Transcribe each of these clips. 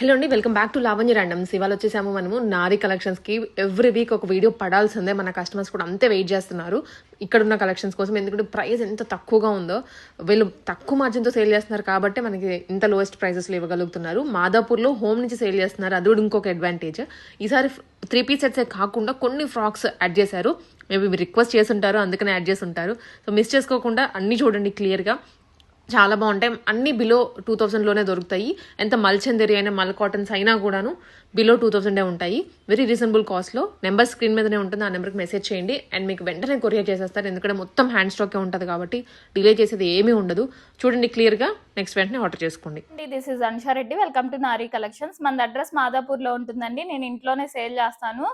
Hello అండి welcome back to Lavanya randoms ఇవాళ వచ్చేసాము మనము నారీ కలెక్షన్స్కి ఎవ్రీ వీక్ ఒక వీడియో పడాల్సిందే మన కస్టమర్స్ కూడా అంతే వెయిట్ చేస్తున్నారు. ఇక్కడ ఉన్న కలెక్షన్స్ కోసం ఎందుకంటే ప్రైస్ ఎంత తక్కువగా ఉందో వీళ్ళు తక్కువ మార్జిన్తో సేల్ చేస్తున్నారు కాబట్టి మనకి ఇంత లోయెస్ట్ ప్రైసెస్లో ఇవ్వగలుగుతున్నారు. మాదాపూర్లో హోమ్ నుంచి సేల్ చేస్తున్నారు అది కూడా ఇంకొక అడ్వాంటేజ్ ఈసారి త్రీ పీస్ సెట్సే కాకుండా కొన్ని ఫ్రాక్స్ యాడ్ చేశారు. మేబీ మీరు రిక్వెస్ట్ చేసి ఉంటారు అందుకనే యాడ్ చేసి ఉంటారు. సో మిస్ చేసుకోకుండా అన్నీ చూడండి క్లియర్గా చాలా బాగుంటాయి. అన్ని బిలో టూ థౌసండ్లోనే దొరుకుతాయి. ఎంత మల్చెందరి అయినా మల్ కాటన్స్ అయినా కూడాను. బిలో టూ థౌసండే ఉంటాయి. వెరీ రీజనబుల్ కాస్ట్లో నెంబర్ స్క్రీన్ మీదనే ఉంటుంది. ఆ నెంబర్కి మెసేజ్ చేయండి. అండ్ మీకు వెంటనే కొరియర్ చేసేస్తారు. ఎందుకంటే మొత్తం హ్యాండ్ స్టాకే ఉంటుంది కాబట్టి డిలే చేసేది ఏమీ ఉండదు. చూడండి క్లియర్గా నెక్స్ట్ వెంటనే ఆర్డర్ చేసుకోండి. This is Ansha Reddy welcome to Nari collections మన అడ్రస్ మాదాపూర్లో ఉంటుందండి. నేను ఇంట్లోనే సేల్ చేస్తాను.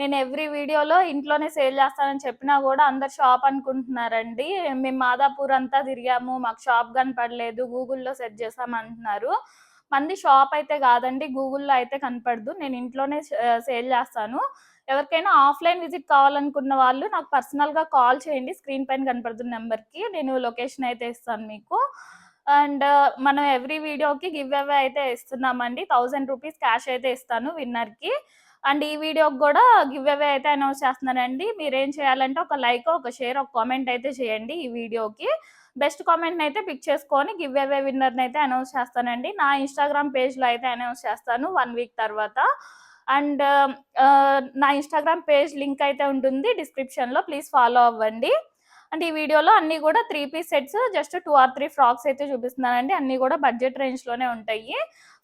నేను ఎవ్రీ వీడియోలో ఇంట్లోనే సేల్ చేస్తానని చెప్పినా కూడా అందరు షాప్ అనుకుంటున్నారండి. మేము మాదాపూర్ అంతా తిరిగాము. మాకు షాప్ కనపడలేదు. గూగుల్లో సెర్చ్ చేసాం అంటున్నారు మంది షాప్ అయితే కాదండి గూగుల్లో అయితే కనపడదు. నేను ఇంట్లోనే సేల్ చేస్తాను. ఎవరికైనా ఆఫ్లైన్ విజిట్ కావాలనుకున్న వాళ్ళు నాకు పర్సనల్గా కాల్ చేయండి. స్క్రీన్ పైన కనపడుతున్న నెంబర్కి నేను లొకేషన్ అయితే ఇస్తాను మీకు. అండ్ మనం ఎవ్రీ వీడియోకి గివ్ అవే అయితే ఇస్తున్నామండి. థౌజండ్ రూపీస్ క్యాష్ అయితే ఇస్తాను విన్నర్కి. అండ్ ఈ వీడియోకి కూడా గివ్ అవే అయితే అనౌన్స్ చేస్తున్నానండి. మీరేం చేయాలంటే ఒక లైక్ ఒక షేర్ ఒక కామెంట్ అయితే చేయండి ఈ వీడియోకి. బెస్ట్ కామెంట్ అయితే పిక్ చేసుకొని గివ్ అవే విన్నర్ని అయితే అనౌన్స్ చేస్తానండి. నా ఇన్స్టాగ్రామ్ పేజ్లో అయితే అనౌన్స్ చేస్తాను వన్ వీక్ తర్వాత. అండ్ నా ఇన్స్టాగ్రామ్ పేజ్ లింక్ అయితే ఉంటుంది డిస్క్రిప్షన్లో. ప్లీజ్ ఫాలో అవ్వండి. అండ్ ఈ వీడియోలో అన్ని కూడా three piece sets just two or three frocks అయితే చూపిస్తున్నానండి. అన్ని కూడా బడ్జెట్ రేంజ్లోనే ఉంటాయి.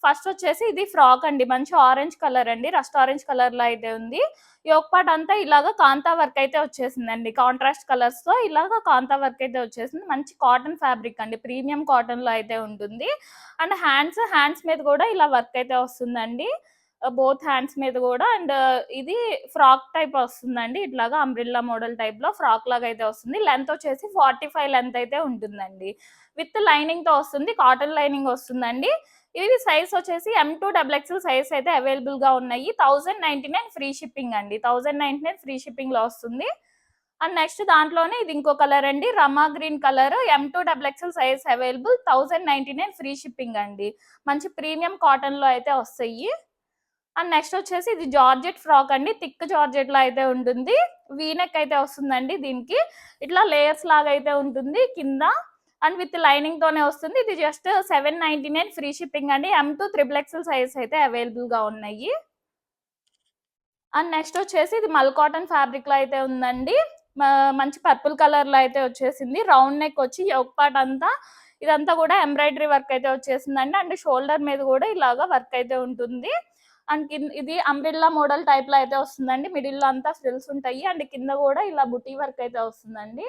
ఫస్ట్ వచ్చేసి ఇది ఫ్రాక్ అండి. మంచి ఆరెంజ్ కలర్ అండి. రస్ట్ ఆరెంజ్ కలర్లో అయితే ఉంది. యోక్ పార్ట్ అంతా ఇలాగ కాంతా వర్క్ అయితే వచ్చేసిందండి. కాంట్రాస్ట్ కలర్స్తో ఇలాగ కాంతా వర్క్ అయితే వచ్చేసింది. మంచి కాటన్ ఫ్యాబ్రిక్ అండి. ప్రీమియం కాటన్లో అయితే ఉంటుంది. అండ్ హ్యాండ్స్ హ్యాండ్స్ మీద కూడా ఇలా వర్క్ అయితే వస్తుందండి. బోత్ హ్యాండ్స్ మీద కూడా. అండ్ ఇది ఫ్రాక్ టైప్ వస్తుందండి. ఇట్లాగా అంబ్రిల్లా మోడల్ టైప్లో ఫ్రాక్ లాగా అయితే వస్తుంది. లెంత్ వచ్చేసి ఫార్టీ ఫైవ్ లెంత్ అయితే ఉంటుందండి. విత్ లైనింగ్తో వస్తుంది. కాటన్ లైనింగ్ వస్తుందండి. ఇవి సైజ్ వచ్చేసి M to double XL size అయితే అవైలబుల్గా ఉన్నాయి. Thousand ninety nine free shipping అండి. థౌజండ్ నైన్టీ నైన్ ఫ్రీ షిప్పింగ్లో వస్తుంది. అండ్ నెక్స్ట్ దాంట్లోనే ఇది ఇంకో కలర్ అండి. రమా green colour M to double XL size available thousand ninety nine free shipping అండి. మంచి ప్రీమియం కాటన్లో అయితే వస్తాయి. అండ్ నెక్స్ట్ వచ్చేసి ఇది జార్జెట్ ఫ్రాక్ అండి. థిక్ జార్జెట్లో అయితే ఉంటుంది. వీనెక్ అయితే వస్తుందండి దీనికి. ఇట్లా లేయర్స్ లాగా అయితే ఉంటుంది. కింద అండ్ విత్ లైనింగ్ తోనే వస్తుంది. ఇది just seven ninety nine free shipping అండి. M to triple XL size అయితే అవైలబుల్గా ఉన్నాయి. అండ్ నెక్స్ట్ వచ్చేసి ఇది మల్ కాటన్ ఫ్యాబ్రిక్లో అయితే ఉందండి. మంచి పర్పుల్ కలర్లో అయితే వచ్చేసింది. రౌండ్ నెక్ వచ్చి ఒక పార్ట్ అంతా ఇదంతా కూడా ఎంబ్రాయిడరీ వర్క్ అయితే వచ్చేసిందండి. అండ్ షోల్డర్ మీద కూడా ఇలాగా వర్క్ అయితే ఉంటుంది. అండ్ కింద ఇది అంబ్రిల్లా మోడల్ టైప్లో అయితే వస్తుందండి. మిడిల్లో అంతా ఫ్రిల్స్ ఉంటాయి. అండ్ కింద కూడా ఇలా బుటీ వర్క్ అయితే వస్తుందండి.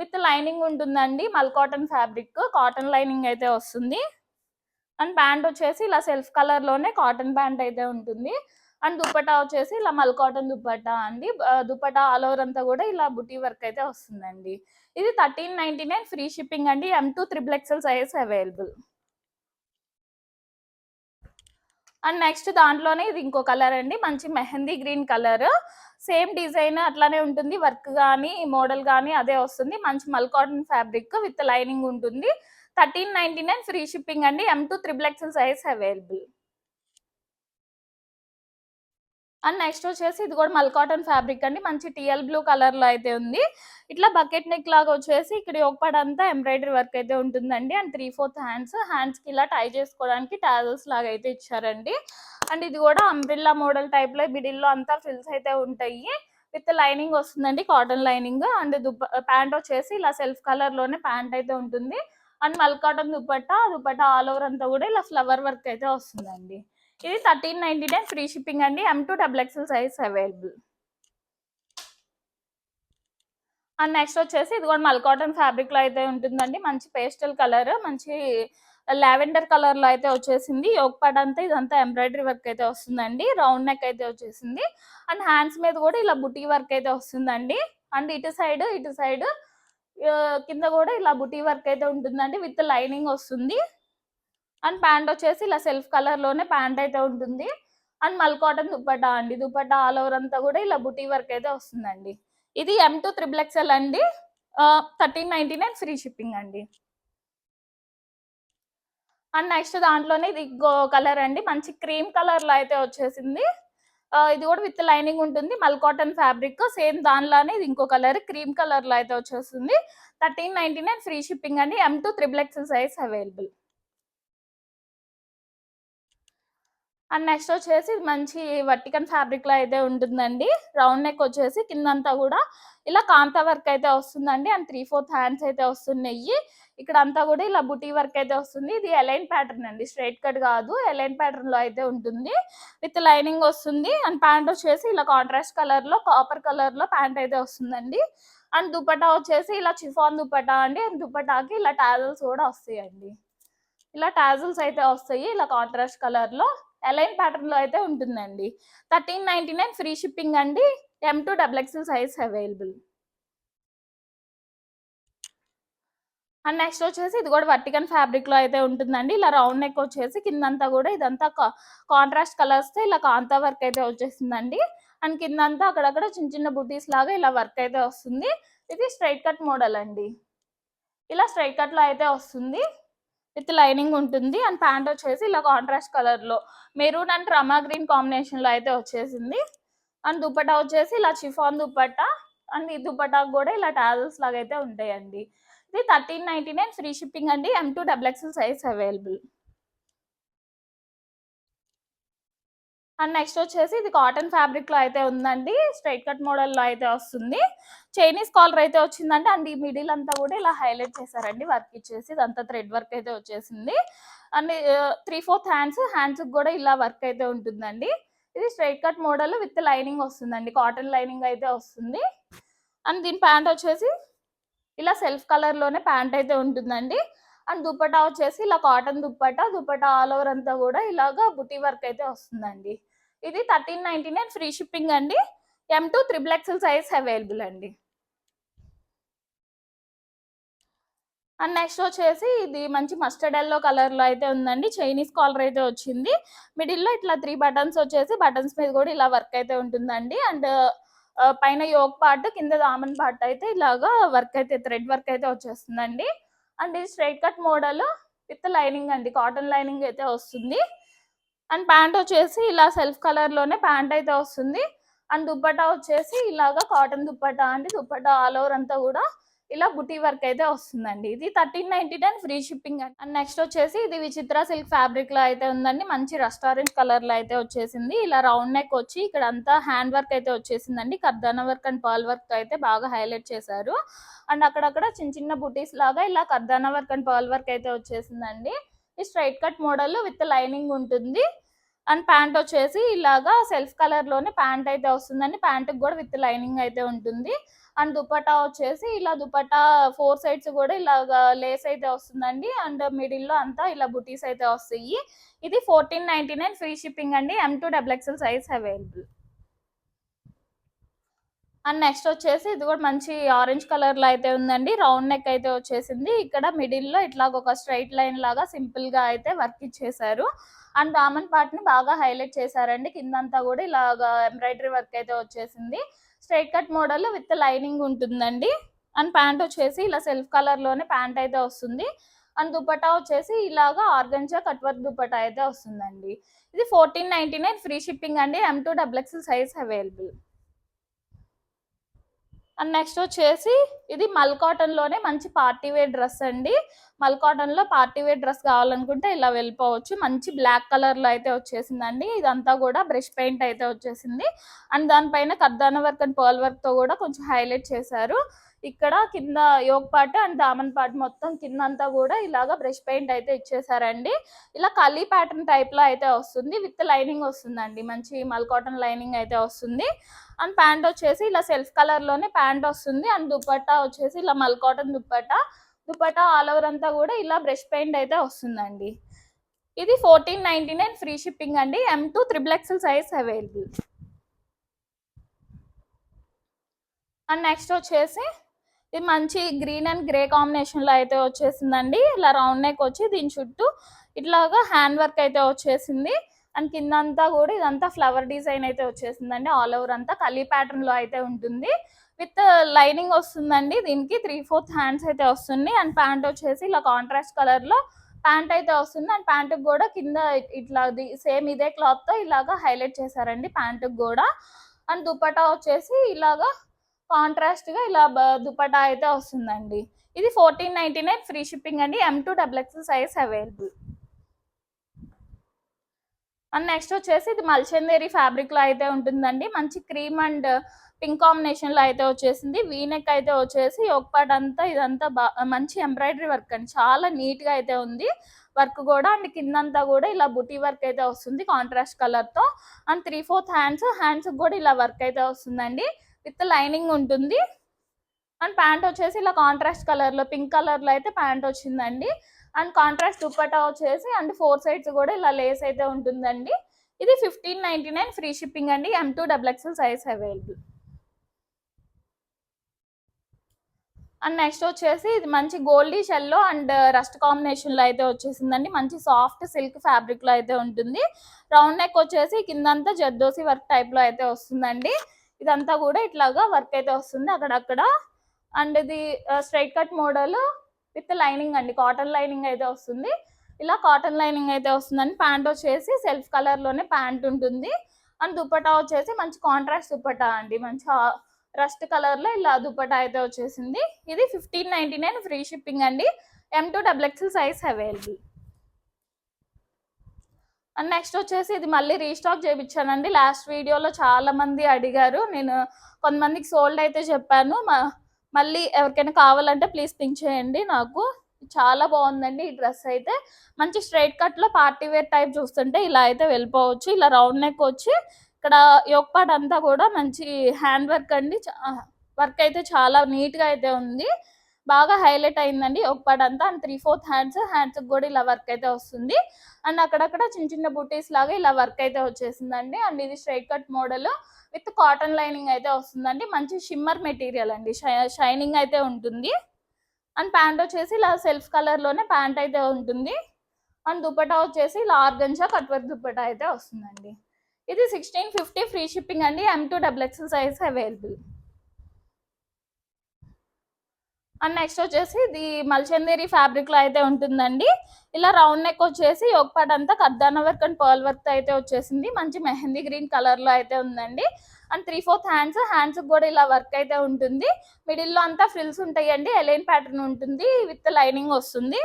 విత్ లైనింగ్ ఉంటుందండి మల్ కాటన్ ఫ్యాబ్రిక్. కాటన్ లైనింగ్ అయితే వస్తుంది. అండ్ ప్యాంట్ వచ్చేసి ఇలా సెల్ఫ్ కలర్లోనే కాటన్ ప్యాంట్ అయితే ఉంటుంది. అండ్ దుప్పటా వచ్చేసి ఇలా మల్ కాటన్ దుప్పటా అండి. దుప్పటా ఆల్ ఓవర్ అంతా కూడా ఇలా బుటీ వర్క్ అయితే వస్తుందండి. ఇది thirteen ninety nine free shipping అండి. M to triple XL size available and next దాంట్లోనే ఇది ఇంకో కలర్ అండి మంచి mehndi green colour. Same design అట్లానే ఉంటుంది వర్క్ కానీ మోడల్ కానీ అదే వస్తుంది. మంచి mul cotton fabric with lining ఉంటుంది. Thirteen ninety nine free shipping అండి M to triple XL size available and next వచ్చేసి ఇది కూడా మల్ కాటన్ ఫ్యాబ్రిక్ అండి. మంచి టీఎల్ బ్లూ కలర్లో అయితే ఉంది. ఇట్లా బకెట్ నెక్ లాగా వచ్చేసి ఇక్కడ ఒకపాడు ఎంబ్రాయిడరీ వర్క్ అయితే ఉంటుందండి. అండ్ త్రీ ఫోర్త్ హ్యాండ్స్ హ్యాండ్స్కి ఇలా టై చేసుకోవడానికి టాజల్స్ లాగా అయితే ఇచ్చారండి. అండ్ ఇది కూడా అంబ్రిల్లా మోడల్ టైప్లో అంతా ఫ్రిల్స్ అయితే ఉంటాయి. విత్ లైనింగ్ వస్తుందండి కాటన్ లైనింగ్. అండ్ దుప్ప ప్యాంట్ వచ్చేసి ఇలా సెల్ఫ్ కలర్లోనే ప్యాంట్ అయితే ఉంటుంది. And mul cotton dupatta dupatta all over అంతా కూడా ఇలా ఫ్లవర్ వర్క్ అయితే వస్తుందండి. ఇది thirteen ninety nine free shipping అండి. M to double XL size available and next వచ్చేసి ఇది కూడా మల్ కాటన్ ఫ్యాబ్రిక్లో అయితే ఉంటుందండి. మంచి పేస్టల్ కలర్ మంచి లావెండర్ కలర్లో అయితే వచ్చేసింది. యోగ పాట అంతా ఇదంతా ఎంబ్రాయిడరీ వర్క్ అయితే వస్తుందండి. రౌండ్ నెక్ అయితే వచ్చేసింది. అండ్ హ్యాండ్స్ మీద కూడా ఇలా బుటీ వర్క్ అయితే వస్తుందండి. అండ్ ఇటు సైడ్ ఇటు సైడ్ కింద కూడా ఇలా బుటీ వర్క్ అయితే ఉంటుందండి. విత్ లైనింగ్ వస్తుంది. అండ్ ప్యాంట్ వచ్చేసి ఇలా సెల్ఫ్ కలర్లోనే ప్యాంట్ అయితే ఉంటుంది. అండ్ మల్ కాటన్ దుప్పటా అండి. దుప్పటా ఆల్ ఓవర్ అంతా కూడా ఇలా బుటీ వర్క్ అయితే వస్తుందండి. ఇది ఎం టూ త్రిబుల్ ఎక్స్ఎల్ అండి. Thirteen ninety nine free shipping అండి. అండ్ నెక్స్ట్ దాంట్లోనే ఇది గో కలర్ అండి. మంచి క్రీమ్ కలర్లో అయితే వచ్చేసింది. ఇది కూడా విత్ లైనింగ్ ఉంటుంది. మల్ కాటన్ ఫ్యాబ్రిక్ సేమ్ దానిలానే ఇది ఇంకో కలర్ క్రీమ్ కలర్లో అయితే వచ్చేస్తుంది. Thirteen ninety nine free shipping అండి. M to triple XL size available and next వచ్చేసి మంచి వర్టికన్ ఫ్యాబ్రిక్లో అయితే ఉంటుందండి. రౌండ్ నెక్ వచ్చేసి కిందంతా కూడా ఇలా కాంతా వర్క్ అయితే వస్తుందండి. అండ్ త్రీ ఫోర్త్ హ్యాండ్స్ అయితే వస్తున్నాయి. ఇక్కడ అంతా కూడా ఇలా బుటీ వర్క్ అయితే వస్తుంది. ఇది ఎలైన్ ప్యాటర్న్ అండి. స్ట్రైట్ కట్ కాదు. ఎలైన్ ప్యాటర్న్లో అయితే ఉంటుంది. విత్ లైనింగ్ వస్తుంది. అండ్ ప్యాంట్ వచ్చేసి ఇలా కాంట్రాస్ట్ కలర్లో కాపర్ కలర్లో ప్యాంట్ అయితే వస్తుందండి. అండ్ దుపటా వచ్చేసి ఇలా చిఫాన్ దుపటా అండి. అండ్ దుపటాకి ఇలా టాజల్స్ కూడా వస్తాయండి. ఇలా టాజల్స్ అయితే వస్తాయి. ఇలా కాంట్రాస్ట్ కలర్ ఎలైన్ ప్యాటర్న్లో అయితే ఉంటుందండి. Thirteen ninety nine free shipping అండి. M to double XL size available and next వచ్చేసి ఇది కూడా వర్టికన్ ఫ్యాబ్రిక్లో అయితే ఉంటుందండి. ఇలా రౌండ్ నెక్ వచ్చేసి కిందంతా కూడా ఇదంతా కాంట్రాస్ట్ కలర్స్తో ఇలా కాంతా వర్క్ అయితే వచ్చేసిందండి అండ్ కిందంతా అక్కడక్కడ చిన్న చిన్న బుటీస్ లాగా ఇలా వర్క్ అయితే వస్తుంది. ఇది స్ట్రైట్ కట్ మోడల్ అండి. ఇలా స్ట్రైట్ కట్లో అయితే వస్తుంది. విత్ లైనింగ్ ఉంటుంది అండ్ ప్యాంట్ వచ్చేసి ఇలా కాంట్రాస్ట్ కలర్లో మెరూన్ అండ్ రమా గ్రీన్ కాంబినేషన్లో అయితే వచ్చేసింది. అండ్ దుపట్టా వచ్చేసి ఇలా చిఫాన్ దుపట్టా అండ్ ఈ దుపట్టా కూడా ఇలా టాజల్స్ లాగా అయితే ఉంటాయండి. ఇది thirteen ninety nine free shipping అండి M to double XL size available and next వచ్చేసి ఇది కాటన్ ఫ్యాబ్రిక్లో అయితే ఉందండి. స్ట్రైట్ కట్ మోడల్లో అయితే వస్తుంది. చైనీస్ కాలర్ అయితే వచ్చిందండి. అండ్ ఈ మిడిల్ అంతా కూడా ఇలా హైలైట్ చేశారండి. వర్క్ ఇచ్చేసి ఇదంతా థ్రెడ్ వర్క్ అయితే వచ్చేసింది. And three fourth hands hands కూడా ఇలా వర్క్ అయితే ఉంటుందండి. ఇది straight cut model with lining వస్తుందండి. కాటన్ లైనింగ్ అయితే వస్తుంది. అండ్ దీని ప్యాంట్ వచ్చేసి ఇలా సెల్ఫ్ కలర్లోనే ప్యాంట్ అయితే ఉంటుందండి. అండ్ దుప్పటా వచ్చేసి ఇలా cotton dupatta dupatta all over అంతా కూడా ఇలాగా బుటీ వర్క్ అయితే వస్తుందండి. ఇది thirteen ninety nine free shipping అండి. M to triple XL size available అండి. అండ్ నెక్స్ట్ వచ్చేసి ఇది మంచి మస్టర్డ్ ఎల్లో కలర్లో అయితే ఉందండి. చైనీస్ కాలర్ అయితే వచ్చింది. మిడిల్లో ఇట్లా త్రీ బటన్స్ వచ్చేసి బటన్స్ మీద కూడా ఇలా వర్క్ అయితే ఉంటుందండి. అండ్ పైన యోక్ పార్ట్ కింద దామన్ పార్ట్ అయితే ఇలాగా వర్క్ అయితే థ్రెడ్ వర్క్ అయితే వచ్చేస్తుందండి. అండ్ ఇది straight cut model with lining అండి. కాటన్ లైనింగ్ అయితే వస్తుంది. అండ్ ప్యాంట్ వచ్చేసి ఇలా సెల్ఫ్ కలర్లోనే ప్యాంట్ అయితే వస్తుంది. అండ్ దుప్పటా వచ్చేసి ఇలాగా కాటన్ దుప్పటా అండి. దుప్పటా ఆల్ ఓవర్ అంతా కూడా ఇలా బుటీ వర్క్ అయితే వస్తుందండి. ఇది thirteen ninety nine free shipping and. Next వచ్చేసి ఇది విచిత్ర సిల్క్ ఫ్యాబ్రిక్లో అయితే ఉందండి. మంచి రెస్టారెంట్ కలర్లో అయితే వచ్చేసింది. ఇలా రౌండ్ నెక్ వచ్చి ఇక్కడ అంతా హ్యాండ్ వర్క్ అయితే వచ్చేసిందండి. కర్దానా వర్క్ అండ్ పర్ల్ వర్క్ అయితే బాగా హైలైట్ చేశారు. అండ్ అక్కడక్కడ చిన్న చిన్న బుటీస్ లాగా ఇలా కర్దానా వర్క్ అండ్ పర్ల్ వర్క్ అయితే వచ్చేసిందండి. ఈ straight cut model with lining ఉంటుంది. అండ్ ప్యాంట్ వచ్చేసి ఇలాగా సెల్ఫ్ కలర్లోనే ప్యాంట్ అయితే వస్తుందండి. ప్యాంట్కి కూడా విత్ లైనింగ్ అయితే ఉంటుంది. అండ్ దుపట్టా వచ్చేసి ఇలా దుపట్టా ఫోర్ సైడ్స్ కూడా ఇలాగా లేస్ అయితే వస్తుందండి. అండ్ మిడిల్లో అంతా ఇలా బుటీస్ అయితే వస్తాయి. ఇది fourteen ninety nine free shipping అండి. M to double XL size available and next వచ్చేసి ఇది కూడా మంచి ఆరెంజ్ కలర్లో అయితే ఉందండి. రౌండ్ నెక్ అయితే వచ్చేసింది. ఇక్కడ మిడిల్లో ఇట్లా ఒక స్ట్రైట్ లైన్ లాగా సింపుల్గా అయితే వర్క్ ఇచ్చేసారు అండ్ దామన్ పార్ట్ని బాగా హైలైట్ చేశారండి. కిందంతా కూడా ఇలాగా ఎంబ్రాయిడరీ వర్క్ అయితే వచ్చేసింది. Straight cut model with lining ఉంటుందండి. అండ్ ప్యాంట్ వచ్చేసి ఇలా సెల్ఫ్ కలర్లోనే ప్యాంట్ అయితే వస్తుంది. అండ్ దుపటా వచ్చేసి ఇలాగా ఆర్గంజా కట్ వర్క్ దుపట్టా అయితే వస్తుందండి. ఇది fourteen ninety nine free shipping అండి. M to double size available and next వచ్చేసి ఇది మల్ కాటన్లోనే మంచి పార్టీ వేర్ డ్రెస్ అండి. మల్ కాటన్లో పార్టీ వేర్ డ్రెస్ కావాలనుకుంటే ఇలా వెళ్ళిపోవచ్చు. మంచి బ్లాక్ కలర్లో అయితే వచ్చేసిందండి. ఇదంతా కూడా బ్రష్ పెయింట్ అయితే వచ్చేసింది. అండ్ దానిపైన కర్దాన వర్క్ అండ్ పర్ల్ వర్క్తో కూడా కొంచెం హైలైట్ చేశారు. ఇక్కడ కింద యోగ్ పార్ట్ అండ్ దామన్ పార్ట్ మొత్తం కింద అంతా కూడా ఇలాగా బ్రష్ పెయింట్ అయితే ఇచ్చేసారండి. ఇలా కలీ ప్యాటర్న్ టైప్లో అయితే వస్తుంది. విత్ లైనింగ్ వస్తుందండి. మంచి మల్ కాటన్ లైనింగ్ అయితే వస్తుంది. అండ్ ప్యాంట్ వచ్చేసి ఇలా సెల్ఫ్ కలర్లోనే ప్యాంట్ వస్తుంది. అండ్ దుప్పట్టా వచ్చేసి ఇలా mul cotton dupatta dupatta all over అంతా కూడా ఇలా బ్రష్ పెయింట్ అయితే వస్తుందండి. ఇది fourteen ninety nine free shipping అండి. M to triple XL size available and next వచ్చేసి ఇది మంచి గ్రీన్ అండ్ గ్రే కాంబినేషన్లో అయితే వచ్చేసిందండి. ఇలా రౌండ్ నెక్ వచ్చి దీని చుట్టూ ఇట్లాగా హ్యాండ్ వర్క్ అయితే వచ్చేసింది. అండ్ కింద అంతా కూడా ఇదంతా ఫ్లవర్ డిజైన్ అయితే వచ్చేసిందండి. ఆల్ ఓవర్ అంతా కలీ ప్యాటర్న్లో అయితే ఉంటుంది. విత్ లైనింగ్ వస్తుందండి. దీనికి త్రీ ఫోర్త్ హ్యాండ్స్ అయితే వస్తుంది. అండ్ ప్యాంట్ వచ్చేసి ఇలా కాంట్రాస్ట్ కలర్లో ప్యాంట్ అయితే వస్తుంది. అండ్ ప్యాంటుకి కూడా కింద ఇట్లా సేమ్ ఇదే క్లాత్తో ఇలాగా హైలైట్ చేశారండి ప్యాంటుకి కూడా. అండ్ దుపట్టా వచ్చేసి ఇలాగా కాంట్రాస్ట్గా ఇలా దుపటా అయితే వస్తుందండి. ఇది fourteen ninety nine free shipping అండి. M to double XL size available and next వచ్చేసి ఇది మల్చందేరి ఫ్యాబ్రిక్లో అయితే ఉంటుందండి. మంచి క్రీమ్ అండ్ పింక్ కాంబినేషన్లో అయితే వచ్చేసింది. వీనెక్ అయితే వచ్చేసి ఒక అంతా ఇదంతా మంచి ఎంబ్రాయిడరీ వర్క్ అండి. చాలా నీట్గా అయితే ఉంది. వర్క్ కూడా అండ్ కిందంతా కూడా ఇలా బుటీ వర్క్ అయితే వస్తుంది కాంట్రాస్ట్ కలర్తో and three fourth hands hands కూడా ఇలా వర్క్ అయితే వస్తుందండి. విత్ లైనింగ్ ఉంటుంది. అండ్ ప్యాంట్ వచ్చేసి ఇలా కాంట్రాస్ట్ కలర్లో పింక్ కలర్లో అయితే ప్యాంట్ వచ్చిందండి. అండ్ కాంట్రాస్ట్ దుప్పటా వచ్చేసి అండ్ ఫోర్ సైడ్స్ కూడా ఇలా లేస్ అయితే ఉంటుందండి. ఇది fifteen ninety nine free shipping అండి. M to double XL size available and next వచ్చేసి ఇది మంచి గోల్డీ షెల్లో అండ్ రస్ట్ కాంబినేషన్లో అయితే వచ్చేసిందండి. మంచి సాఫ్ట్ సిల్క్ ఫ్యాబ్రిక్లో అయితే ఉంటుంది. రౌండ్ నెక్ వచ్చేసి కిందంతా జర్దోసి వర్క్ టైప్లో అయితే వస్తుందండి. ఇదంతా కూడా ఇట్లాగా వర్క్ అయితే వస్తుంది. అక్కడక్కడ అండ్ ఇది straight cut model with lining అండి. కాటన్ లైనింగ్ అయితే వస్తుంది. ఇలా కాటన్ లైనింగ్ అయితే వస్తుందని ప్యాంట్ వచ్చేసి సెల్ఫ్ కలర్లోనే ప్యాంట్ ఉంటుంది. అండ్ దుపట్టా వచ్చేసి మంచి కాంట్రాస్ట్ దుపట్టా అండి. మంచి రస్ట్ కలర్లో ఇలా దుపట్టా అయితే వచ్చేసింది. ఇది fifteen ninety nine free shipping అండి. M to double XL size available and next వచ్చేసి ఇది మళ్ళీ రీస్టాక్ చేయించానండి లాస్ట్ వీడియోలో చాలా మంది అడిగారు. నేను కొంతమందికి సోల్డ్ అయితే చెప్పాను. మ- మళ్ళీ ఎవరికైనా కావాలంటే ప్లీజ్ పింక్ చేయండి నాకు. చాలా బాగుందండి ఈ డ్రెస్ అయితే. మంచి స్ట్రైట్ కట్లో పార్టీ వేర్ టైప్ చూస్తుంటే ఇలా అయితే వెళ్ళిపోవచ్చు. ఇలా రౌండ్ నెక్ వచ్చి ఇక్కడ యోగపాట్ అంతా కూడా మంచి హ్యాండ్ వర్క్ అండి. వర్క్ అయితే చాలా నీట్గా అయితే ఉంది. బాగా హైలైట్ అయిందండి. యోగపాట్ అంతా. And three fourth hands hands కూడా ఇలా వర్క్ అయితే వస్తుంది. అండ్ అక్కడక్కడ చిన్న చిన్న బుటీస్ లాగా ఇలా వర్క్ అయితే వచ్చేసిందండి. అండ్ ఇది straight cut model with cotton lining అయితే వస్తుందండి. మంచి షిమ్మర్ మెటీరియల్ అండి. షైనింగ్ అయితే ఉంటుంది. అండ్ ప్యాంట్ వచ్చేసి ఇలా సెల్ఫ్ కలర్లోనే ప్యాంట్ అయితే ఉంటుంది. అండ్ దుపట్టా వచ్చేసి ఇలా ఆర్గంజా కట్ వర్క్ అయితే వస్తుందండి. ఇది సిక్స్టీన్ ఫిఫ్టీ ఫ్రీ షిప్పింగ్ అండి. M to double XL size available and next వచ్చేసి ఇది మల్చందేరి ఫ్యాబ్రిక్లో అయితే ఉంటుందండి. ఇలా రౌండ్ నెక్ వచ్చేసి ఒక అంతా కర్దానా వర్క్ అండ్ పర్ల్ వర్క్ అయితే వచ్చేసింది. మంచి మెహందీ గ్రీన్ కలర్లో అయితే ఉందండి. And three fourth hands hands కూడా ఇలా వర్క్ అయితే ఉంటుంది. మిడిల్లో అంతా ఫ్రిల్స్ ఉంటాయండి. ఎలైన్ ప్యాటర్న్ ఉంటుంది. విత్ లైనింగ్ వస్తుంది.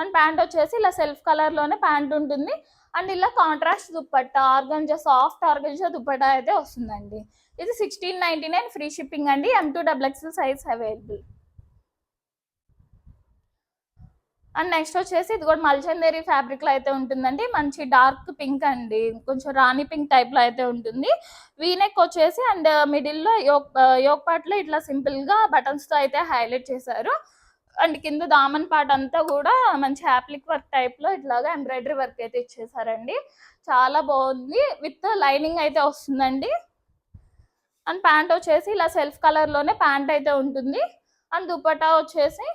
అండ్ ప్యాంట్ వచ్చేసి ఇలా సెల్ఫ్ కలర్లోనే ప్యాంట్ ఉంటుంది. అండ్ ఇలా contrast dupatta organza soft organza dupatta అయితే వస్తుందండి. ఇది sixteen ninety nine free shipping అండి M to double size available and next వచ్చేసి ఇది కూడా మల్చందేరి ఫ్యాబ్రిక్లో అయితే ఉంటుందండి. మంచి డార్క్ పింక్ అండి. కొంచెం రాణి పింక్ టైప్లో అయితే ఉంటుంది. వీనెక్ వచ్చేసి అండ్ మిడిల్లో యోక్ యోక్ పార్ట్లో ఇట్లా సింపుల్గా బటన్స్తో అయితే హైలైట్ చేశారు. అండ్ కింద దామన్ పార్ట్ అంతా కూడా మంచి హ్యాప్లిక్ వర్క్ టైప్లో ఇట్లాగా ఎంబ్రాయిడరీ వర్క్ అయితే ఇచ్చేసారండి చాలా బాగుంది. విత్ లైనింగ్ అయితే వస్తుందండి. అండ్ ప్యాంట్ వచ్చేసి ఇలా సెల్ఫ్ కలర్లోనే ప్యాంట్ అయితే ఉంటుంది. అండ్ దుపట్టా వచ్చేసి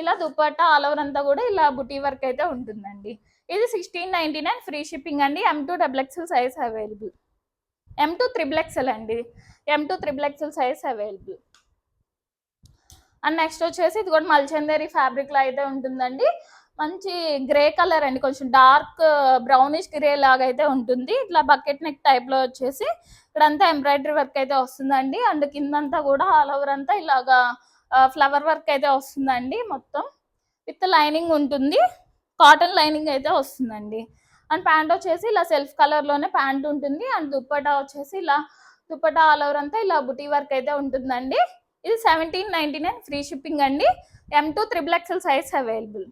ఇలా దుపట్టా ఆల్ ఓవర్ అంతా కూడా ఇలా బుటీ వర్క్ అయితే ఉంటుందండి. ఇది sixteen ninety nine free shipping అండి. M to double XL size available M to triple XL అండి. M to triple XL size available and next వచ్చేసి ఇది కూడా మల్చందేరి ఫ్యాబ్రిక్లో అయితే ఉంటుందండి. మంచి గ్రే కలర్ అండి. కొంచెం డార్క్ బ్రౌనిష్ గ్రే లాగా అయితే ఉంటుంది. ఇట్లా బకెట్ నెక్ టైప్లో వచ్చేసి ఇక్కడంతా ఎంబ్రాయిడరీ వర్క్ అయితే వస్తుందండి. అండ్ కిందంతా కూడా ఆల్ ఓవర్ అంతా ఇలాగా ఫ్లవర్ వర్క్ అయితే వస్తుందండి మొత్తం. విత్ లైనింగ్ ఉంటుంది. కాటన్ లైనింగ్ అయితే వస్తుందండి. అండ్ ప్యాంట్ వచ్చేసి ఇలా సెల్ఫ్ కలర్లోనే ప్యాంట్ ఉంటుంది. అండ్ దుప్పటా వచ్చేసి ఇలా దుప్పటా ఆల్ ఓవర్ అంతా ఇలా బుటీ వర్క్ అయితే ఉంటుందండి. ఇది seventeen ninety nine free shipping అండి M to triple XL size available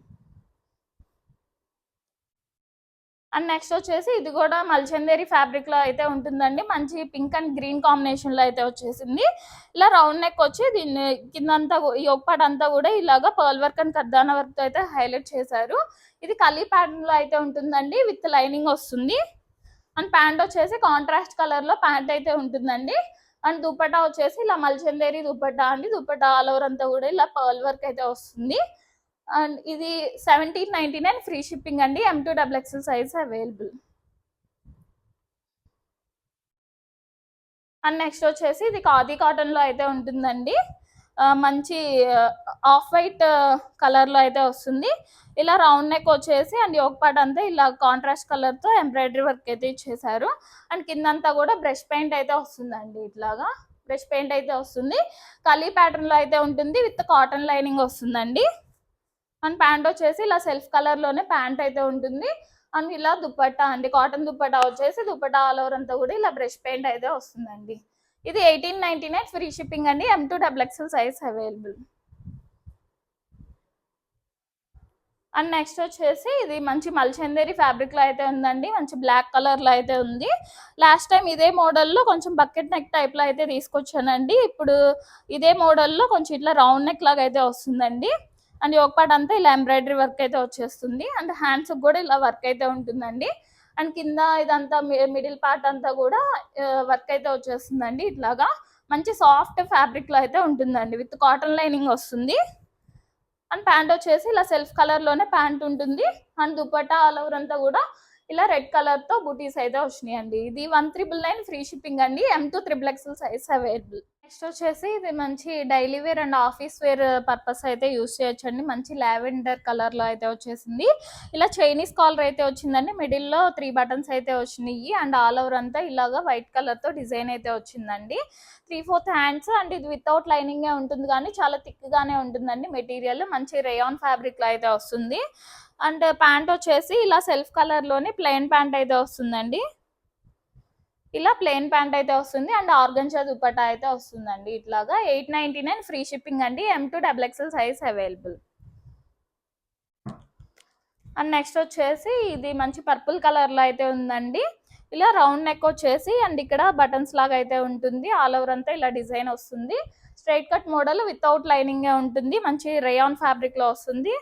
and next వచ్చేసి ఇది కూడా మల్చందేరి ఫ్యాబ్రిక్లో అయితే ఉంటుందండి. మంచి పింక్ అండ్ గ్రీన్ కాంబినేషన్లో అయితే వచ్చేసింది. ఇలా రౌండ్ నెక్ వచ్చి దీన్ని కిందంతా ఈ ఒక్కపాటు అంతా కూడా ఇలాగా పర్ల్ వర్క్ అండ్ కర్దాన వర్క్తో అయితే హైలైట్ చేశారు. ఇది కలీ ప్యాటర్న్లో అయితే ఉంటుందండి. విత్ లైనింగ్ వస్తుంది. అండ్ ప్యాంట్ వచ్చేసి కాంట్రాస్ట్ కలర్లో ప్యాంట్ అయితే ఉంటుందండి. అండ్ దుపట్టా వచ్చేసి ఇలా మల్చందేరి దుపట్టా అండి. దుపట్టా ఆల్ ఓవర్ అంతా కూడా ఇలా పర్ల్ వర్క్ అయితే వస్తుంది. అండ్ ఇది seventeen ninety nine free shipping అండి. M to double XL size available and next వచ్చేసి ఇది ఖాదీ కాటన్లో అయితే ఉంటుందండి. మంచి ఆఫ్ వైట్ కలర్లో అయితే వస్తుంది. ఇలా రౌండ్ నెక్ వచ్చేసి అండ్ యోగపాట్ అంతా ఇలా కాంట్రాస్ట్ కలర్తో ఎంబ్రాయిడరీ వర్క్ అయితే ఇచ్చేసారు అండ్ కిందంతా కూడా బ్రష్ పెయింట్ అయితే వస్తుందండి ఇట్లాగా. బ్రష్ పెయింట్ అయితే వస్తుంది. కలీ ప్యాటర్న్లో అయితే ఉంటుంది. విత్ కాటన్ లైనింగ్ వస్తుందండి. అండ్ ప్యాంట్ వచ్చేసి ఇలా సెల్ఫ్ కలర్లోనే ప్యాంట్ అయితే ఉంటుంది. అండ్ ఇలా దుప్పట్టా అండి కాటన్ దుప్పట్టా వచ్చేసి దుప్పట్టా ఆల్ ఓవర్ అంతా కూడా ఇలా బ్రష్ పెయింట్ అయితే వస్తుందండి. ఇది eighteen ninety nine free shipping అండి M to double XL size available and next వచ్చేసి ఇది మంచి మల్చందేరి ఫ్యాబ్రిక్లో అయితే ఉందండి మంచి బ్లాక్ కలర్లో అయితే ఉంది. లాస్ట్ టైం ఇదే మోడల్లో కొంచెం బకెట్ నెక్ టైప్లో అయితే తీసుకొచ్చానండి. ఇప్పుడు ఇదే మోడల్లో కొంచెం ఇట్లా రౌండ్ నెక్ లాగా అయితే వస్తుందండి. అండ్ ఒక పార్ట్ అంతా ఇలా ఎంబ్రాయిడరీ వర్క్ అయితే వచ్చేస్తుంది. అండ్ హ్యాండ్స్ కూడా ఇలా వర్క్ అయితే ఉంటుందండి. అండ్ కింద ఇదంతా మిడిల్ పార్ట్ అంతా కూడా వర్క్ అయితే వచ్చేస్తుందండి ఇట్లాగా. మంచి సాఫ్ట్ ఫ్యాబ్రిక్లో అయితే ఉంటుందండి. విత్ కాటన్ లైనింగ్ వస్తుంది. అండ్ ప్యాంట్ వచ్చేసి ఇలా సెల్ఫ్ కలర్లోనే ప్యాంట్ ఉంటుంది. అండ్ దుపట్టా ఆల్ ఓవర్ అంతా కూడా ఇలా రెడ్ కలర్తో బూటీస్ అయితే వచ్చినాయండి. ఇది one triple nine free shipping అండి. M to triple XL size available. Next వచ్చేసి ఇది మంచి daily wear and office wear purpose అయితే యూస్ చేయొచ్చండి. మంచి లావెండర్ కలర్లో అయితే వచ్చేసింది. ఇలా చైనీస్ కాలర్ అయితే వచ్చిందండి. మిడిల్లో త్రీ బటన్స్ అయితే వచ్చినాయి. అండ్ ఆల్ ఓవర్ అంతా ఇలాగా వైట్ కలర్తో డిజైన్ అయితే వచ్చిందండి. త్రీ ఫోర్త్ హ్యాండ్స్ అండ్ ఇది వితౌట్ లైనింగే ఉంటుంది కానీ చాలా థిక్గానే ఉంటుందండి మెటీరియల్ మంచి రేయాన్ ఫ్యాబ్రిక్లో అయితే వస్తుంది. అండ్ ప్యాంట్ వచ్చేసి ఇలా సెల్ఫ్ కలర్లోని ప్లెయిన్ ప్యాంట్ అయితే వస్తుందండి. ఇలా ప్లెయిన్ ప్యాంట్ అయితే వస్తుంది అండ్ ఆర్గన్జా దుపట్టా అయితే వస్తుందండి ఇట్లాగా. Eight ninety nine free shipping అండి. M to double XL size available and next వచ్చేసి ఇది మంచి పర్పుల్ కలర్లో అయితే ఉందండి. ఇలా రౌండ్ నెక్ వచ్చేసి అండ్ ఇక్కడ బటన్స్ లాగా అయితే ఉంటుంది. ఆల్ ఓవర్ అంతా ఇలా డిజైన్ వస్తుంది. Straight cut model without lining ఉంటుంది. మంచి రేయాన్ ఫ్యాబ్రిక్లో వస్తుంది.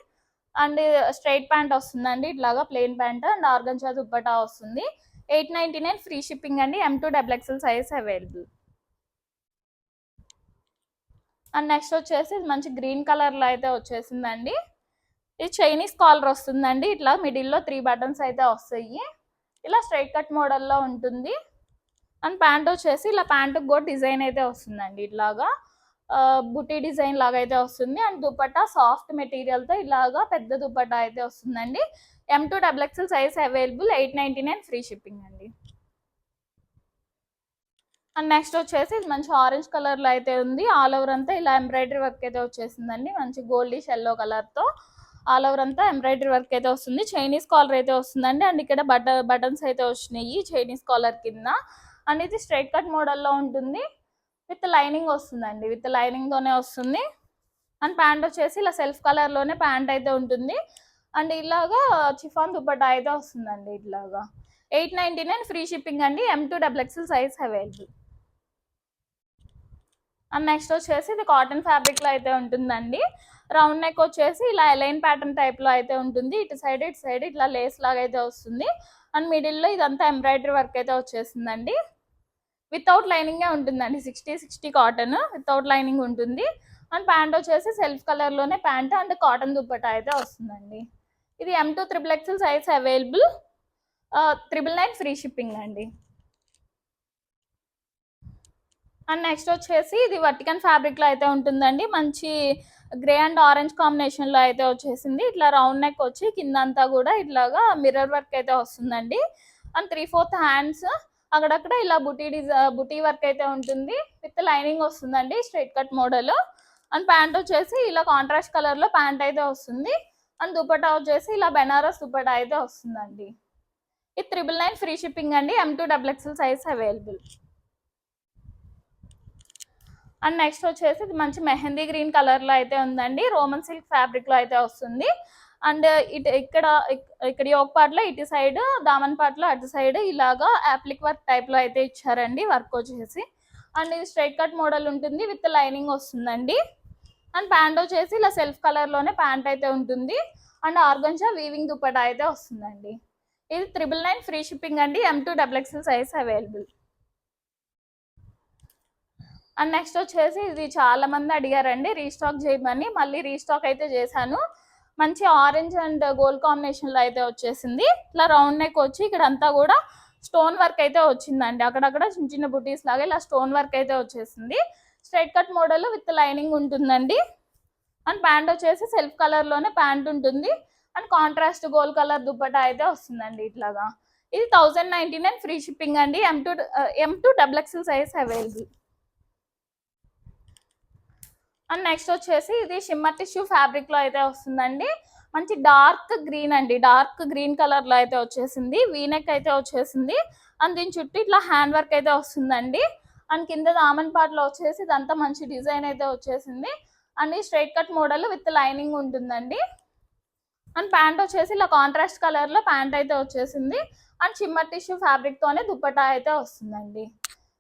అండ్ స్ట్రైట్ ప్యాంట్ వస్తుందండి. ఇట్లాగా plain pant and organza dupatta వస్తుంది. Eight ninety nine free shipping అండి. M to double XL size available and next వచ్చేసి ఇది మంచి గ్రీన్ కలర్లో అయితే వచ్చేసిందండి. ఇది చైనీస్ కాలర్ వస్తుందండి. ఇట్లా మిడిల్లో త్రీ బటన్స్ అయితే వస్తాయి. ఇలా స్ట్రైట్ కట్ మోడల్లో ఉంటుంది. అండ్ ప్యాంట్ వచ్చేసి ఇలా ప్యాంటుకు కూడా డిజైన్ అయితే వస్తుందండి ఇట్లాగా. బుటీ డిజైన్ లాగా అయితే వస్తుంది. అండ్ దుపట్టా సాఫ్ట్ మెటీరియల్తో ఇలాగా పెద్ద దుపట్టా అయితే వస్తుందండి. M to double XL size available eight ninety nine free shipping అండి. అండ్ నెక్స్ట్ వచ్చేసి ఇది మంచి ఆరెంజ్ కలర్లో అయితే ఉంది. ఆల్ ఓవర్ అంతా ఇలా ఎంబ్రాయిడరీ వర్క్ అయితే వచ్చేసిందండి. మంచి గోల్డిష్ ఎల్లో కలర్తో ఆల్ ఓవర్ అంతా ఎంబ్రాయిడరీ వర్క్ అయితే వస్తుంది. చైనీస్ కాలర్ అయితే వస్తుందండి. అండ్ ఇక్కడ బట బటన్స్ అయితే వచ్చినాయి చైనీస్ కాలర్ కింద. అండ్ ఇది స్ట్రైట్ కట్ మోడల్లో ఉంటుంది. విత్ లైనింగ్ వస్తుందండి. విత్ లైనింగ్తోనే వస్తుంది. అండ్ ప్యాంట్ వచ్చేసి ఇలా సెల్ఫ్ కలర్లోనే ప్యాంట్ అయితే ఉంటుంది. అండ్ ఇలాగా చిఫాన్ దుపట్టా అయితే వస్తుందండి ఇట్లాగా. Eight ninety nine free shipping అండి. M to double XL size available and next వచ్చేసి ఇది కాటన్ ఫ్యాబ్రిక్లో అయితే ఉంటుందండి. రౌండ్ నెక్ వచ్చేసి ఇలా ఎలైన్ ప్యాటర్న్ టైప్లో అయితే ఉంటుంది. ఇటు సైడ్ ఇటు సైడ్ ఇట్లా లేస్ లాగా అయితే వస్తుంది. అండ్ మిడిల్లో ఇదంతా ఎంబ్రాయిడరీ వర్క్ అయితే వచ్చేసిందండి వితౌట్ లైనింగే ఉంటుందండి. Sixty sixty cotton without lining ఉంటుంది. అండ్ ప్యాంట్ వచ్చేసి సెల్ఫ్ కలర్లోనే ప్యాంట్ అండ్ కాటన్ దుప్పట అయితే వస్తుందండి. ఇది M to triple XL size available triple nine free shipping అండి. అండ్ నెక్స్ట్ వచ్చేసి ఇది వర్టికన్ ఫ్యాబ్రిక్లో అయితే ఉంటుందండి. మంచి గ్రే అండ్ ఆరెంజ్ కాంబినేషన్లో అయితే వచ్చేసింది. ఇట్లా రౌండ్ నెక్ వచ్చి కింద అంతా కూడా ఇట్లాగా మిర్రర్ వర్క్ అయితే వస్తుందండి. అండ్ త్రీ ఫోర్త్ హ్యాండ్స్ అక్కడక్కడ ఇలా బుటీ డిజై బుటీ వర్క్ అయితే ఉంటుంది. విత్ లైనింగ్ వస్తుందండి straight cut model and pant వచ్చేసి ఇలా కాంట్రాస్ట్ కలర్లో ప్యాంట్ అయితే వస్తుంది. అండ్ దుపటా వచ్చేసి ఇలా బెనారస్ దుపటా అయితే వస్తుందండి. ఇది త్రిబుల్ నైన్ ఫ్రీ షిప్పింగ్ అండి M to double XL size available and next వచ్చేసి ఇది మంచి మెహందీ గ్రీన్ కలర్లో అయితే ఉందండి రోమన్ సిల్క్ ఫ్యాబ్రిక్లో అయితే వస్తుంది. అండ్ ఇటు ఇక్కడ ఇక్కడ యోగ పార్ట్లో ఇటు సైడ్ దామన్ పార్ట్లో అటు సైడ్ ఇలాగా యాప్లిక్ వర్క్ టైప్లో అయితే ఇచ్చారండి వర్క్ వచ్చేసి. అండ్ ఇది స్ట్రైట్ కట్ మోడల్ ఉంటుంది విత్ లైనింగ్ వస్తుందండి. అండ్ ప్యాంట్ వచ్చేసి ఇలా సెల్ఫ్ కలర్లోనే ప్యాంట్ అయితే ఉంటుంది. అండ్ ఆర్గంజా వీవింగ్ దుపట్టా అయితే వస్తుందండి. ఇది త్రిబుల్ నైన్ ఫ్రీ షిప్పింగ్ అండి. M to double XL size available. And next వచ్చేసి ఇది చాలా మంది అడిగారండి రీస్టాక్ చేయమని. మళ్ళీ రీస్టాక్ అయితే చేశాను. మంచి ఆరెంజ్ అండ్ గోల్డ్ కాంబినేషన్లో అయితే వచ్చేసింది. ఇట్లా రౌండ్ నెక్ వచ్చి ఇక్కడ అంతా కూడా స్టోన్ వర్క్ అయితే వచ్చిందండి. అక్కడక్కడ చిన్న చిన్న బుటీస్ లాగా ఇలా స్టోన్ వర్క్ అయితే వచ్చేసింది. Straight cut model with lining ఉంటుందండి. అండ్ ప్యాంట్ వచ్చేసి సెల్ఫ్ కలర్లోనే ప్యాంట్ ఉంటుంది. And contrast gold colour dupatta అయితే వస్తుందండి ఇట్లాగా. ఇది thousand ninety nine free shipping అండి. M to M to double XL size available and next వచ్చేసి ఇది షిమ్మర్ టిష్యూ ఫ్యాబ్రిక్లో అయితే వస్తుందండి. మంచి డార్క్ గ్రీన్ అండి. డార్క్ గ్రీన్ కలర్లో అయితే వచ్చేసింది. వీనెక్ అయితే వచ్చేసింది. అండ్ దీని చుట్టూ ఇట్లా హ్యాండ్ వర్క్ అయితే వస్తుందండి. అండ్ కింద దామన్ పార్ట్లో వచ్చేసి ఇదంతా మంచి డిజైన్ అయితే వచ్చేసింది. అండ్ ఈ straight cut model with lining ఉంటుందండి. అండ్ ప్యాంట్ వచ్చేసి ఇలా కాంట్రాస్ట్ కలర్లో ప్యాంట్ అయితే వచ్చేసింది. అండ్ చిమ్మర్ టిష్యూ ఫ్యాబ్రిక్ తోనే దుప్పటా అయితే వస్తుందండి.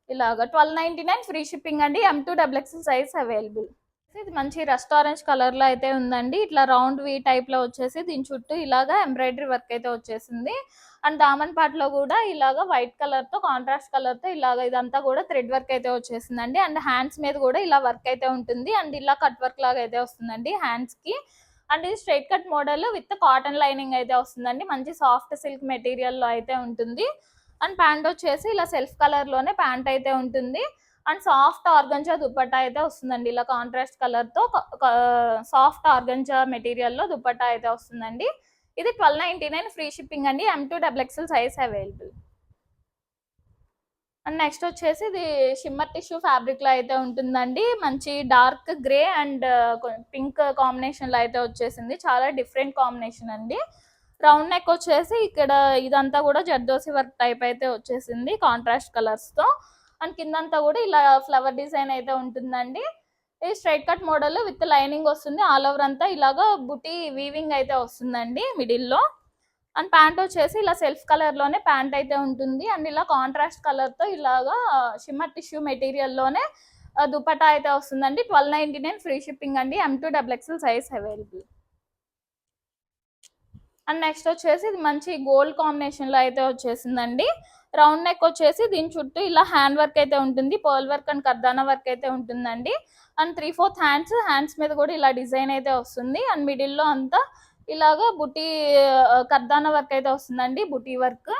ఇలాగ twelve ninety nine free shipping అండి. M to double XL size available ఇది మంచి రస్ట్ ఆరెంజ్ కలర్లో అయితే ఉందండి. ఇట్లా రౌండ్ వి టైప్లో వచ్చేసి దీని చుట్టూ ఇలాగా ఎంబ్రాయిడరీ వర్క్ అయితే వచ్చేసింది. అండ్ దామన్ పాట్లో కూడా ఇలాగా వైట్ కలర్తో కాంట్రాస్ట్ కలర్తో ఇలాగ ఇదంతా కూడా థ్రెడ్ వర్క్ అయితే వచ్చేసిందండి. అండ్ హ్యాండ్స్ మీద కూడా ఇలా వర్క్ అయితే ఉంటుంది. అండ్ ఇలా కట్ వర్క్ లాగా అయితే వస్తుందండి హ్యాండ్స్కి అండ్ ఇది straight cut model with cotton lining అయితే వస్తుందండి. మంచి సాఫ్ట్ సిల్క్ మెటీరియల్లో అయితే ఉంటుంది. అండ్ ప్యాంట్ వచ్చేసి ఇలా సెల్ఫ్ కలర్లోనే ప్యాంట్ అయితే ఉంటుంది. అండ్ సాఫ్ట్ ఆర్గంజా దుప్పట్టా అయితే వస్తుందండి. ఇలా కాంట్రాస్ట్ కలర్తో సాఫ్ట్ ఆర్గంజా మెటీరియల్లో దుప్పట్టా అయితే వస్తుందండి. ఇది twelve ninety nine free shipping అండి M to double XL size available and next వచ్చేసి ఇది షిమ్మర్ టిష్యూ ఫ్యాబ్రిక్లో అయితే ఉంటుందండి. మంచి డార్క్ గ్రే అండ్ పింక్ కాంబినేషన్లో అయితే వచ్చేసింది. చాలా డిఫరెంట్ కాంబినేషన్ అండి. రౌండ్ నెక్ వచ్చేసి ఇక్కడ ఇదంతా కూడా జర్దోసి వర్క్ టైప్ అయితే వచ్చేసింది. కాంట్రాస్ట్ కలర్స్తో అండ్ కిందంతా కూడా ఇలా ఫ్లవర్ డిజైన్ అయితే ఉంటుందండి. ఇది straight cut model with lining వస్తుంది. ఆల్ ఓవర్ అంతా ఇలాగా బుటీ వీవింగ్ అయితే వస్తుందండి మిడిల్లో అండ్ ప్యాంట్ వచ్చేసి ఇలా సెల్ఫ్ కలర్లోనే ప్యాంట్ అయితే ఉంటుంది. అండ్ ఇలా కాంట్రాస్ట్ కలర్తో ఇలాగా షిమ్మర్ టిష్యూ మెటీరియల్లోనే దుపటా అయితే వస్తుందండి. Twelve ninety nine free shipping అండి. M to double XL size available and next వచ్చేసి ఇది మంచి గోల్డ్ కాంబినేషన్లో అయితే వచ్చేసిందండి. రౌండ్ నెక్ వచ్చేసి దీని చుట్టూ ఇలా హ్యాండ్ వర్క్ అయితే ఉంటుంది. Pearl work and kardana work అయితే ఉంటుందండి. And three fourth hands hands మీద కూడా ఇలా డిజైన్ అయితే వస్తుంది. అండ్ మిడిల్లో అంతా ఇలాగా బుటీ కర్దానా వర్క్ అయితే వస్తుందండి బుటీ వర్క్.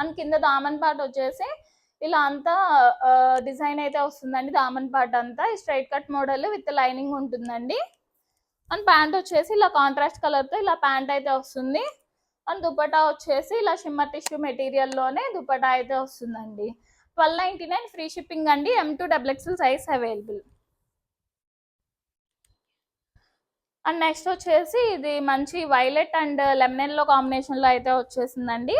అండ్ కింద దామన్ పాట్ వచ్చేసి ఇలా అంతా డిజైన్ అయితే వస్తుందండి దామన్ పాట్ అంతా. Straight cut model with lining ఉంటుందండి. అండ్ ప్యాంట్ వచ్చేసి ఇలా కాంట్రాస్ట్ కలర్తో ఇలా ప్యాంట్ అయితే వస్తుంది. అండ్ దుపటా వచ్చేసి ఇలా షిమ్మర్ టిష్యూ మెటీరియల్లోనే దుపటా అయితే వస్తుందండి. Twelve ninety nine free shipping అండి. M to double XL size available and next వచ్చేసి ఇది మంచి వైలెట్ అండ్ లెమన్ కాంబినేషన్లో అయితే వచ్చేసిందండి.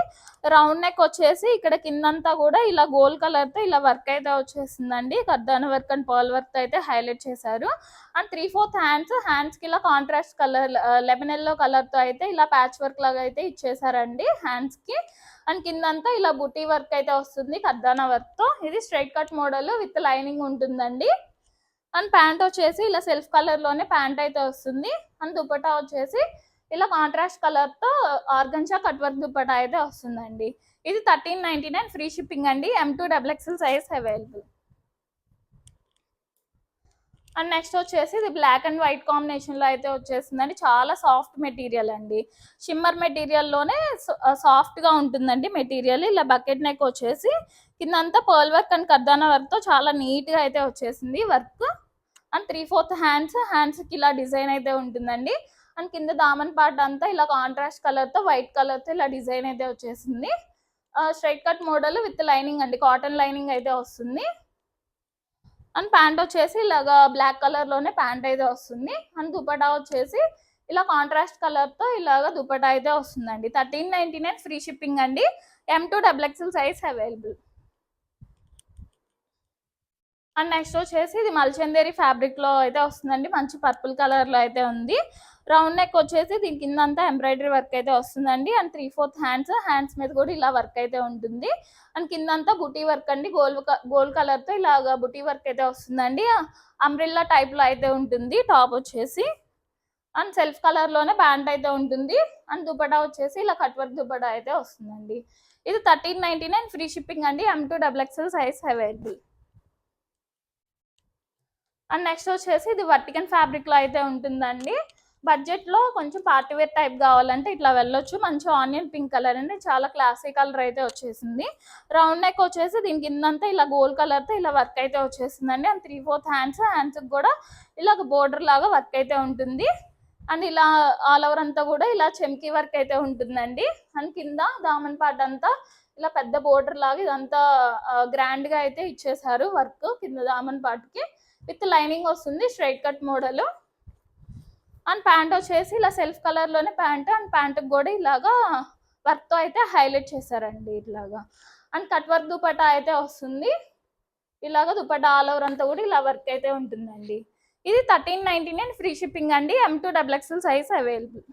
రౌండ్ నెక్ వచ్చేసి ఇక్కడ కిందంతా కూడా ఇలా గోల్డ్ కలర్తో ఇలా వర్క్ అయితే వచ్చేసిందండి. Kardana work and pearl work అయితే హైలైట్ చేశారు. అండ్ త్రీ ఫోర్త్ హ్యాండ్స్ హ్యాండ్స్కి ఇలా కాంట్రాస్ట్ కలర్ లెమన్ ఎల్లో అయితే ఇలా ప్యాచ్ వర్క్ లాగా అయితే ఇచ్చేసారండి హ్యాండ్స్కి. అండ్ కిందంతా ఇలా బుటీ వర్క్ అయితే వస్తుంది కర్దానా వర్క్తో. ఇది straight cut model with lining ఉంటుందండి. అండ్ ప్యాంట్ వచ్చేసి ఇలా సెల్ఫ్ కలర్లోనే ప్యాంట్ అయితే వస్తుంది. అండ్ దుపటా వచ్చేసి ఇలా కాంట్రాస్ట్ కలర్తో ఆర్గన్షా కట్ వర్క్ దుపటా అయితే వస్తుందండి. ఇది thirteen ninety nine free shipping అండి. M to double XL size available and next వచ్చేసి ఇది బ్లాక్ అండ్ వైట్ కాంబినేషన్లో అయితే వచ్చేసిందండి చాలా సాఫ్ట్ మెటీరియల్ అండి. షిమ్మర్ మెటీరియల్లోనే సాఫ్ట్గా ఉంటుందండి మెటీరియల్ ఇలా బకెట్ నెక్ వచ్చేసి కిందంతా పర్ల్ వర్క్ అండ్ కర్దానా వర్క్తో చాలా నీట్గా అయితే వచ్చేసింది work. And three fourth hands హ్యాండ్స్కి ఇలా డిజైన్ అయితే ఉంటుందండి. అండ్ కింద దామన్ పార్ట్ అంతా ఇలా కాంట్రాస్ట్ కలర్తో వైట్ కలర్తో ఇలా డిజైన్ అయితే వచ్చేసింది. Straight cut model with lining అండి కాటన్ లైనింగ్ అయితే వస్తుంది. అండ్ ప్యాంట్ వచ్చేసి ఇలాగా బ్లాక్ కలర్లోనే ప్యాంట్ అయితే వస్తుంది. అండ్ దుపటా వచ్చేసి ఇలా కాంట్రాస్ట్ కలర్తో ఇలాగా దుపటా అయితే వస్తుందండి. Thirteen ninety nine free shipping అండి. M to double XL size available and next వచ్చేసి ఇది మల్చందేరి ఫ్యాబ్రిక్లో అయితే వస్తుందండి. మంచి పర్పుల్ కలర్లో అయితే ఉంది. రౌండ్ నెక్ వచ్చేసి దీని కింద అంతా ఎంబ్రాయిడరీ వర్క్ అయితే వస్తుందండి. And three fourth hands hands మీద కూడా ఇలా వర్క్ అయితే ఉంటుంది. అండ్ కింద అంతా బుటీ వర్క్ అండి. గోల్డ్ గోల్డ్ కలర్తో ఇలాగా బుటీ వర్క్ అయితే వస్తుందండి. అంబ్రిల్లా టైప్లో అయితే ఉంటుంది. టాప్ వచ్చేసి. అండ్ సెల్ఫ్ కలర్లోనే ప్యాంట్ అయితే ఉంటుంది. అండ్ దుపటా వచ్చేసి ఇలా కట్ వర్క్ దుపటా అయితే వస్తుందండి. ఇది thirteen ninety nine free shipping అండి M to double XL size available and next వచ్చేసి ఇది వర్టికన్ ఫ్యాబ్రిక్లో అయితే ఉంటుందండి. బడ్జెట్లో కొంచెం పార్టీవేర్ టైప్ కావాలంటే ఇట్లా వెళ్ళొచ్చు. మంచి ఆనియన్ పింక్ కలర్ అండి. చాలా క్లాసీ కలర్ అయితే వచ్చేసింది. రౌండ్ నెక్ వచ్చేసి దీని కిందంతా ఇలా గోల్డ్ కలర్తో ఇలా వర్క్ అయితే వచ్చేసిందండి. అండ్ త్రీ ఫోర్త్ హ్యాండ్స్ హ్యాండ్స్కి కూడా ఇలా బోర్డర్ లాగా వర్క్ అయితే ఉంటుంది. అండ్ ఇలా ఆల్ ఓవర్ అంతా కూడా ఇలా చెమ్కీ వర్క్ అయితే ఉంటుందండి. అండ్ కింద దామన్ పార్ట్ అంతా ఇలా పెద్ద బోర్డర్ లాగా ఇదంతా గ్రాండ్గా అయితే ఇచ్చేసారు వర్క్ కింద దామన్ పార్ట్కి విత్ లైనింగ్ వస్తుంది straight cut model. And pant వచ్చేసి ఇలా సెల్ఫ్ కలర్లోనే ప్యాంట్ అండ్ ప్యాంట్కి కూడా ఇలాగా వర్క్తో అయితే హైలైట్ చేశారండి ఇట్లాగా. అండ్ కట్ వర్క్ దుపటా అయితే వస్తుంది. ఇలాగ దుపటా ఆల్ ఓవర్ అంతా కూడా ఇలా వర్క్ అయితే ఉంటుందండి. ఇది thirteen ninety nine free shipping అండి. M to double XL size available